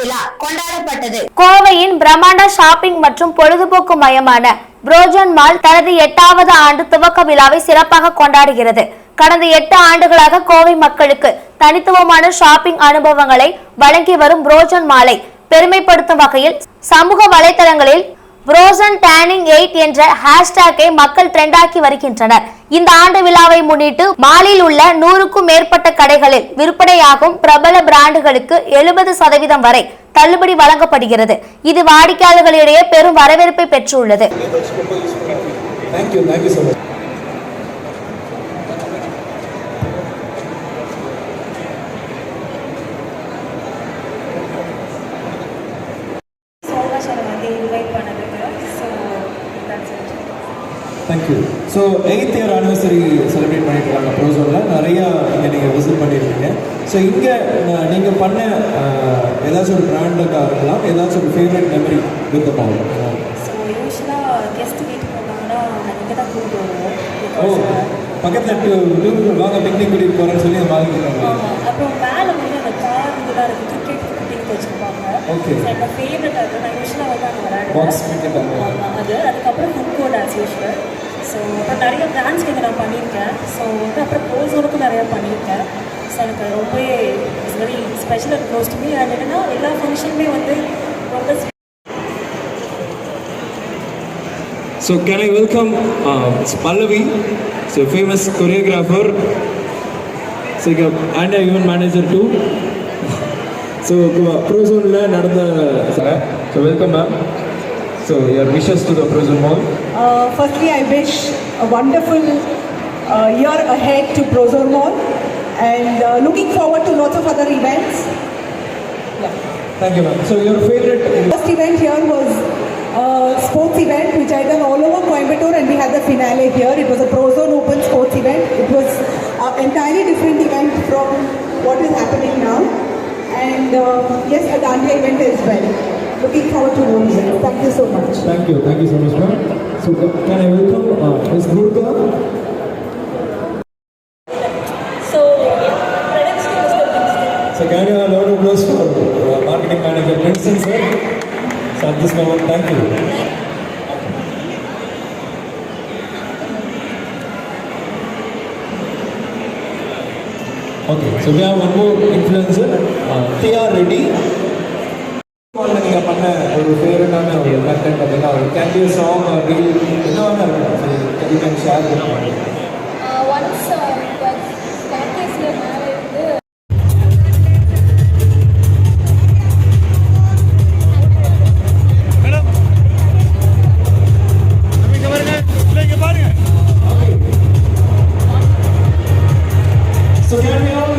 விழா கொண்டாடப்பட்டது. கோவையின் பிரம்மாண்ட ஷாப்பிங் மற்றும் பொழுதுபோக்கு மையமான புரோஜன் மால் தனது எட்டாவது ஆண்டு துவக்க விழாவை சிறப்பாக கொண்டாடுகிறது. கடந்த எட்டு ஆண்டுகளாக கோவை மக்களுக்கு தனித்துவமான ஷாப்பிங் அனுபவங்களை வழங்கி வரும் புரோஜன் மாலை பெருமைப்படுத்தும் வகையில் சமூக வலைதளங்களில் புரோசன் டேனிங் எயிட் என்ற ஹேஷ்டேக்கை மக்கள் ட்ரெண்டாக்கி வருகின்றனர். இந்த ஆண்டு விழாவை முன்னிட்டு மாலில் உள்ள நூறுக்கும் மேற்பட்ட கடைகளில் விற்பனையாகும் பிரபல பிராண்டுகளுக்கு எழுபது சதவீதம் வரை தள்ளுபடி வழங்கப்படுகிறது. இது வாடிக்கையாளர்களிடையே பெரும் வரவேற்பை பெற்றுள்ளது. Thank you so eighth year anniversary celebrate பண்ணிட்டு இருக்காங்க ப்ரோசோனில் நிறையா இங்கே நீங்கள் விசிட் பண்ணியிருக்கீங்க ஸோ இங்கே நீங்கள் பண்ண ஏதாச்சும் ஒரு பிராண்டுக்காக இருக்கலாம் ஏதாச்சும் ஒரு ஃபேவரட் மெமரி வித் வருவோம். ஓ பிகாஸ் பக்கத்தில் டூ வாங்க பிக்னிக் கூட்டிகிட்டு போகிறேன்னு சொல்லி வாங்கிக்கிறாங்க அப்புறம் மேலே வந்து அந்த கார் இதெல்லாம் இருக்குது கிரிக்கெட் ஃபிட்டிங் வச்சுருப்பாங்க. ஸோ என்னோட ஃபேவரட் அது. நான் யூஸ்வலாக வந்து அங்கே விளையாடுவேன். அது. ஆமாம் அது. அதுக்கப்புறம் food court as usual so அப்புறம் நிறைய பிரான்ச் இங்கே நான் பண்ணியிருக்கேன். ஸோ வந்து அப்புறம் ப்ரோஸோனுக்கும் நிறையா பண்ணியிருக்கேன். ஸோ எனக்கு ரொம்பவே it's very special and close to me and என்னன்னா எல்லா ஃபங்க்ஷனுமே வந்து ரொம்ப So can I welcome uh, Pallavi, so famous choreographer, so and a event manager too. So Prozone நடந்த so welcome ma'am. So your wishes to the Prozone Mall. Uh, firstly, I wish a wonderful uh, year ahead to Prozor Mall and uh, looking forward to lots of other events. Yeah. Thank you ma'am. So your favorite First event here was a sports event which I done all over Coimbatore and we had the finale here. It was a Prozone Open sports event. It was an entirely different event from what is happening now. And uh, yes, a Dandiya event as well. Looking forward to more music. Thank you so much. Thank you. Thank you so much, ma'am. So can I welcome uh, Ms. Gurka? So can you have a round of applause for uh, marketing manager Princeton sir? So at this moment, thank you. Okay, so we have one more influencer, uh, Tia Reddy. ஒரு ஃபேவரட்டான ஒரு content பார்த்தீங்கன்னா ஒரு கேண்டிய song reel என்ன வேணா இருக்கும் you can share once So can we all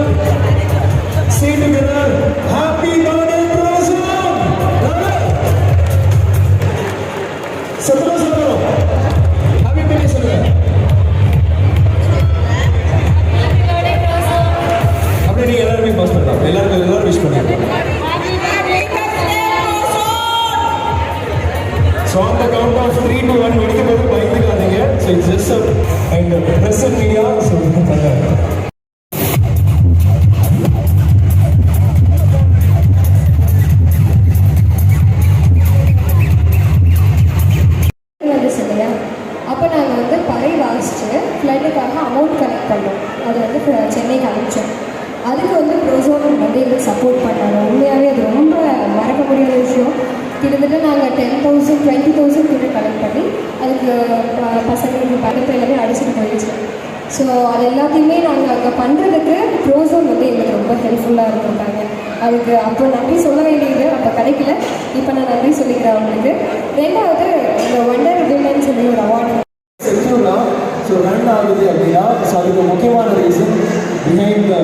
say together, Happy birthday, சத்தமா சொல்லணும். ஹாப்பி பர்த்டே சொல்லுங்க. அப்படியே நீங்க எல்லாருமே பாஸ் பண்ணலாம். எல்லாருக்கும் எல்லாரும் விஷ் பண்ணுங்க ஸோ அந்த count of three two one வெடிக்கும் போது பயந்துக்காதீங்க. So it's just and media show பண்ணோம் அது வந்து சென்னைக்கு அனுப்பிச்சோம் அதுக்கு வந்து ப்ரோசோன் வந்து எங்களுக்கு சப்போர்ட் பண்ணாங்க. உண்மையாகவே அது ரொம்ப மறக்க முடியாத விஷயம். கிட்டத்தட்ட நாங்கள் டென் தௌசண்ட் டுவெண்ட்டி தௌசண்ட் கிட்ட கலெக்ட் பண்ணி அதுக்கு ப- பசங்களுக்கு படத்தை எல்லாமே அடிச்சுட்டு போயிடுச்சு. ஸோ அது எல்லாத்தையுமே நாங்கள் அங்கே பண்ணுறதுக்கு ப்ரோசோன் வந்து எங்களுக்கு ரொம்ப ஹெல்ப்ஃபுல்லாக இருந்திருக்காங்க. அதுக்கு அப்போ நன்றி சொல்ல வேண்டியது அப்போ கிடைக்கல. இப்போ நான் நன்றி சொல்லிக்கிறேன் அவங்களுக்கு. ரெண்டாவது இந்த ஒண்டர் விமன் சொல்லி ஒரு அவார்டு ஸோ ரன் ஆகுது அப்படின்னா ஸோ அதுக்கு முக்கியமான ரீசன் பிஹைண்ட் த